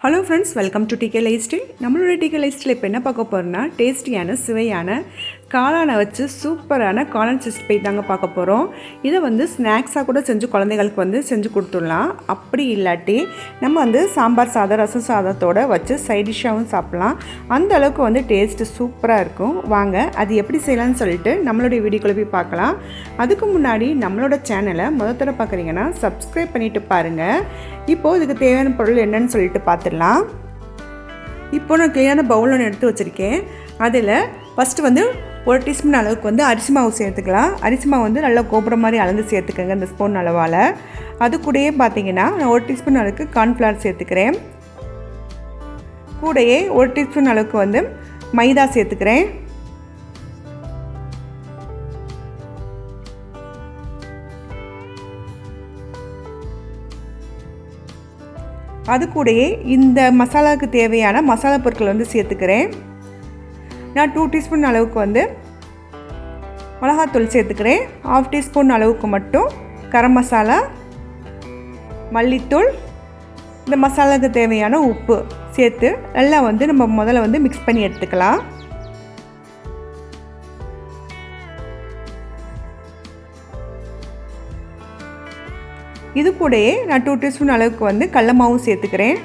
Hello friends welcome to DK lifestyle நம்மளோட DK lifestyle இப்போ என்ன பார்க்க போகிறோம்னா டேஸ்டியான சுவையான காளானை வச்சு சூப்பரான காளான் சிஸ்பை தாங்க பார்க்க போகிறோம் இதை வந்து ஸ்நாக்ஸாக கூட செஞ்சு குழந்தைகளுக்கு வந்து செஞ்சு கொடுத்துடலாம். அப்படி இல்லாட்டி நம்ம வந்து சாம்பார் சாதம் ரசம் சாதத்தோடு வச்சு சைட் டிஷ்ஷாகவும் சாப்பிட்லாம். அந்த அளவுக்கு வந்து டேஸ்ட்டு சூப்பராக இருக்கும். வாங்க அது எப்படி செய்யலாம்னு சொல்லிட்டு நம்மளுடைய வீடியோக்குள்ளே போய் பார்க்கலாம். அதுக்கு முன்னாடி நம்மளோட சேனலை முதத்தர பார்க்குறீங்கன்னா சப்ஸ்கிரைப் பண்ணிவிட்டு பாருங்கள் இப்போது இதுக்கு தேவையான பொருள் என்னன்னு சொல்லிட்டு பார்த்துடலாம். இப்போ நான் கிளியான பவுல் ஒன்று எடுத்து வச்சுருக்கேன். அதில் ஃபஸ்ட்டு வந்து ஒரு டீஸ்பூன் அளவுக்கு வந்து அரிசி மாவு சேர்த்துக்கலாம். அரிசி மாவு வந்து நல்லா கோபுரம் மாதிரி அளந்து சேர்த்துக்கோங்க இந்த ஸ்பூன் அளவால். அது கூடயே பார்த்தீங்கன்னா நான் ஒரு டீஸ்பூன் அளவுக்கு கார்ன்ஃப்ளவர் சேர்த்துக்கிறேன். கூடயே ஒரு டீஸ்பூன் அளவுக்கு வந்து மைதா சேர்த்துக்கிறேன். அது கூடயே இந்த மசாலாவுக்கு தேவையான மசாலா பொருட்கள் வந்து சேர்த்துக்கிறேன். நான் டூ டீஸ்பூன் அளவுக்கு வந்து மிளகாத்தூள் சேர்த்துக்கிறேன். ஆஃப் டீஸ்பூன் அளவுக்கு மட்டும் கரம் மசாலா மல்லித்தூள் இந்த மசாலாவுக்கு தேவையான உப்பு சேர்த்து நல்லா வந்து நம்ம முதல்ல வந்து மிக்ஸ் பண்ணி எடுத்துக்கலாம். இது கூடயே நான் டூ டீஸ்பூன் அளவுக்கு வந்து கடல மாவும் சேர்த்துக்கிறேன்.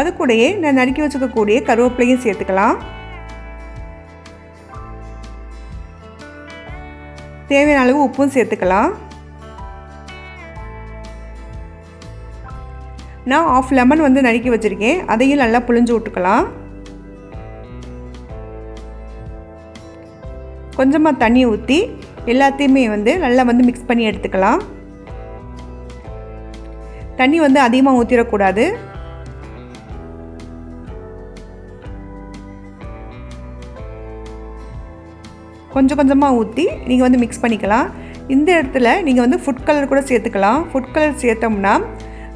அது கூடயே நான் நறுக்கி வச்சுக்கக்கூடிய கருவேப்பிலையும் சேர்த்துக்கலாம். தேவையான அளவு உப்பும் சேர்த்துக்கலாம். நான் ஆஃப் லெமன் வந்து நறுக்கி வச்சுருக்கேன். அதையும் நல்லா புழிஞ்சு விட்டுக்கலாம். கொஞ்சமாக தண்ணி ஊற்றி எல்லாத்தையுமே வந்து நல்லா வந்து மிக்ஸ் பண்ணி எடுத்துக்கலாம். தண்ணி வந்து அதிகமாக ஊற்றிடக்கூடாது கொஞ்சம் கொஞ்சமாக ஊற்றி நீங்கள் வந்து மிக்ஸ் பண்ணிக்கலாம். இந்த இடத்துல நீங்கள் வந்து ஃபுட் கலர் கூட சேர்த்துக்கலாம். ஃபுட் கலர் சேர்த்தோம்னா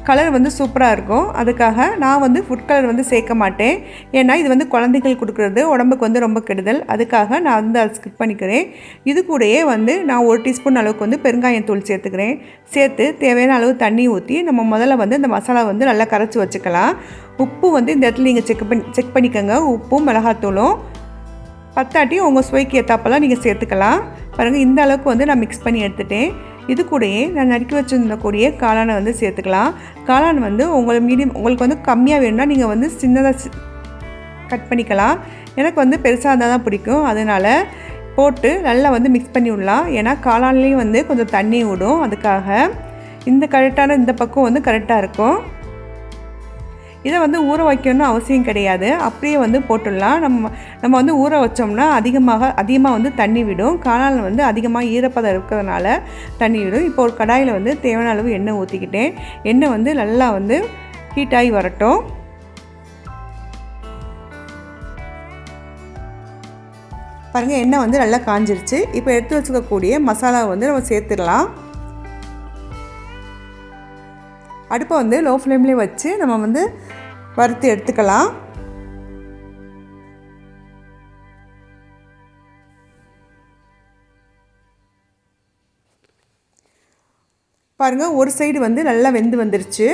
கலர் வந்து சூப்பராக இருக்கும். அதுக்காக நான் வந்து ஃபுட் கலர் வந்து சேர்க்க மாட்டேன். ஏன்னா இது வந்து குழந்தைகள் கொடுக்குறது உடம்புக்கு வந்து ரொம்ப கெடுதல். அதுக்காக நான் வந்து அதை ஸ்கிப் பண்ணிக்கிறேன். இது கூடயே வந்து நான் ஒரு டீஸ்பூன் அளவுக்கு வந்து பெருங்காயத்தூள் சேர்த்துக்கிறேன். சேர்த்து தேவையான அளவு தண்ணி ஊற்றி நம்ம முதல்ல வந்து இந்த மசாலா வந்து நல்லா கரைச்சி வச்சுக்கலாம். உப்பு வந்து இந்த இடத்துல நீங்கள் செக் பண்ணி செக் பண்ணிக்கோங்க. உப்பும் மிளகாத்தூளும் பத்தாட்டி உங்கள் சுவைக்கு ஏற்றாப்பெல்லாம் நீங்கள் சேர்த்துக்கலாம். பாருங்கள் இந்த அளவுக்கு வந்து நான் மிக்ஸ் பண்ணி எடுத்துட்டேன். இது கூடயே நான் நறுக்கி வச்சுருந்த கூடிய காளானை வந்து சேர்த்துக்கலாம். காளான் வந்து உங்களுக்கு மீடியம் உங்களுக்கு வந்து கம்மியாக வேணும்னா நீங்கள் வந்து சின்னதாக கட் பண்ணிக்கலாம். எனக்கு வந்து பெருசாக இருந்தால் தான் பிடிக்கும். அதனால் போட்டு நல்லா வந்து மிக்ஸ் பண்ணி விடலாம். ஏன்னா காளான்லேயும் வந்து கொஞ்சம் தண்ணி விடும் அதுக்காக இந்த கரெக்டான இந்த பக்கம் வந்து கரெக்டாக இருக்கும். இதை வந்து ஊற வைக்கணும்னு அவசியம் கிடையாது. அப்படியே வந்து போட்டுடலாம். நம்ம நம்ம வந்து ஊற வச்சோம்னா அதிகமாக அதிகமாக வந்து தண்ணி விடும். காளான் வந்து அதிகமாக ஈரப்பதம் இருக்கிறதுனால தண்ணி விடும். இப்போ ஒரு கடாயில் வந்து தேவையான அளவு எண்ணெய் ஊற்றிக்கிட்டேன் எண்ணெய் வந்து நல்லா வந்து ஹீட்டாகி வரட்டும். பாருங்கள் எண்ணெய் வந்து நல்லா காஞ்சிருச்சு. இப்போ எடுத்து வச்சுக்கக்கூடிய மசாலா வந்து நம்ம சேர்த்துடலாம். அடுப்பை வந்து லோ ஃப்ளேம்லேயே வச்சு நம்ம வந்து வறுத்து எடுத்துக்கலாம். பாருங்கள் ஒரு சைடு வந்து நல்லா வெந்து வந்துருச்சு.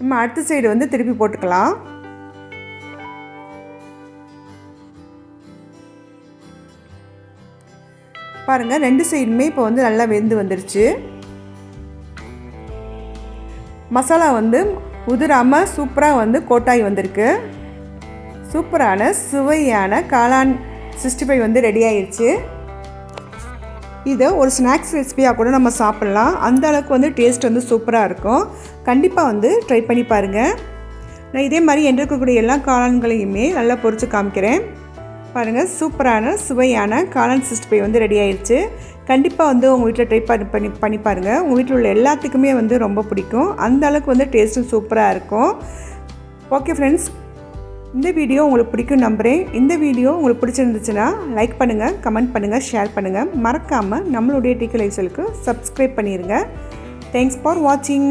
நம்ம அடுத்த சைடு வந்து திருப்பி போட்டுக்கலாம். பாருங்கள் ரெண்டு சைடுமே இப்போ வந்து நல்லா வெந்து வந்துருச்சு. மசாலா வந்து உதிராமல் சூப்பராக வந்து கோட்டாய் வந்திருக்கு. சூப்பரான சுவையான காளான் சிக்ஸ்டி ஃபைவ் வந்து ரெடி ஆயிடுச்சு இதை ஒரு ஸ்நாக்ஸ் ரெசிபியாக கூட நம்ம சாப்பிட்லாம். அந்த அளவுக்கு வந்து டேஸ்ட் வந்து சூப்பராக இருக்கும். கண்டிப்பாக வந்து ட்ரை பண்ணி பாருங்கள் நான் இதே மாதிரி என்று இருக்கக்கூடிய எல்லா காளான்களையுமே நல்லா பொறிச்சு காமிக்கிறேன். பாருங்கள் சூப்பரான சுவையான காளான் சிஸ்ட் பை வந்து ரெடி ஆயிடுச்சு கண்டிப்பாக வந்து உங்கள் வீட்டில் ட்ரை பண்ணி பண்ணி பண்ணி பாருங்கள் உங்கள் வீட்டில் உள்ள எல்லாத்துக்குமே வந்து ரொம்ப பிடிக்கும். அந்த அளவுக்கு வந்து டேஸ்ட்டும் சூப்பராக இருக்கும். ஓகே ஃப்ரெண்ட்ஸ் இந்த வீடியோ உங்களுக்கு பிடிக்கும் நம்புகிறேன் இந்த வீடியோ உங்களுக்கு பிடிச்சிருந்துச்சுன்னா லைக் பண்ணுங்கள் கமெண்ட் பண்ணுங்கள் ஷேர் பண்ணுங்கள் மறக்காமல் நம்மளுடைய டிக்கி லைஃப்ஸுக்கு சப்ஸ்கிரைப் பண்ணிடுங்க தேங்க்ஸ் ஃபார் வாட்சிங்